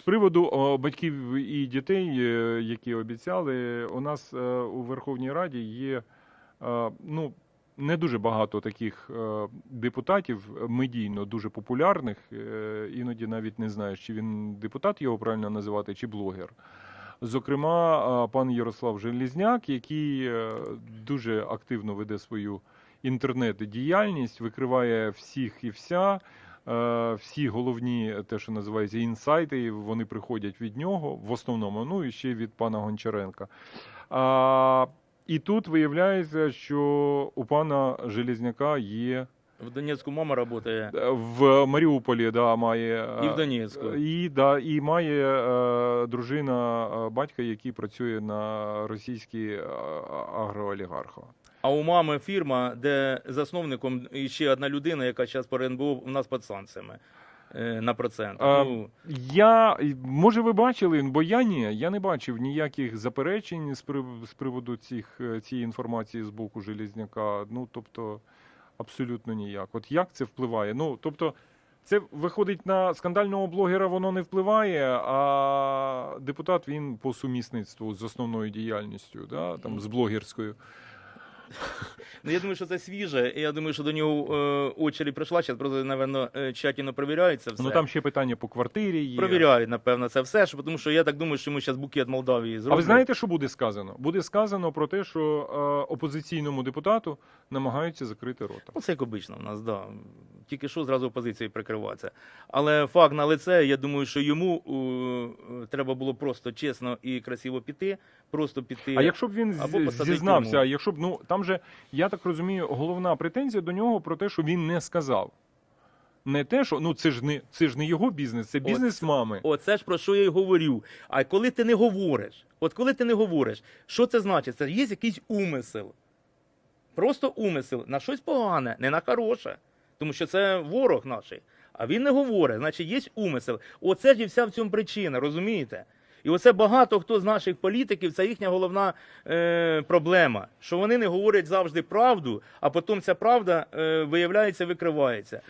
З приводу батьків і дітей, е, які обіцяли, у нас е, у Верховній Раді є е, ну, не дуже багато таких депутатів медійно дуже популярних. Іноді навіть не знаєш, чи він депутат його правильно називати, чи блогер. Зокрема, пан Ярослав Желізняк, який дуже активно веде свою інтернет-діяльність, викриває всіх і вся. Е, Всі головні, те, що називається інсайти, вони приходять від нього в основному, ну і ще від пана Гончаренка. І тут виявляється, що у пана Желізняка є В Донецьку мама працює. е, в Маріуполі, да, має І е, в Донецьку. і, да, і має е, дружина е, батька, який працює на російській агроолігарха. А у мами фірма, де засновником ще одна людина, яка зараз по РНБО у нас під санкціями на процент. А, Ну, Я може, ви бачили, бо я ні. Я не бачив ніяких заперечень з прив- з приводу цих цієї інформації з боку Железняка. Ну тобто, абсолютно ніяк. От як це впливає? Ну тобто, це виходить на скандального блогера, воно не впливає. А депутат він по сумісництву з основною діяльністю, да, там з блогерською. Ну, я думаю, що це свіже, і я думаю, що до нього е, очередь прийшла, зараз просто, напевно, е, тщательно перевіряється все. Ну там ще питання по квартирі є. Провіряють, напевно, це все, що, тому що я так думаю, що ми зараз букет Молдавії А ви знаєте, що буде сказано? Буде сказано про те, що е, опозиційному депутату намагаються закрити рота. Ну, це як обично в нас, да. Тільки що зразу опозицією прикриватися. Але факт на лице, я думаю, що йому е, треба було просто чесно і красиво піти, просто піти. А якщо б він Або зізнався, якщо б ну там же я так розумію, головна претензія до нього про те, що він не сказав. Не те, що ну це ж не це ж не його бізнес, це бізнес Оце- мами. Оце ж про що я й говорю. А коли ти не говориш, от коли ти не говориш, що це значить? Це є якийсь умисел. Просто умисел на щось погане, не на хороше. Тому що це ворог наш. А він не говорить, значить, є умисел. Оце ж і вся в цьому причина, розумієте? І оце багато хто з наших політиків, це їхня головна е, проблема, що вони не говорять завжди правду, а потім ця правда е, виявляється, викривається.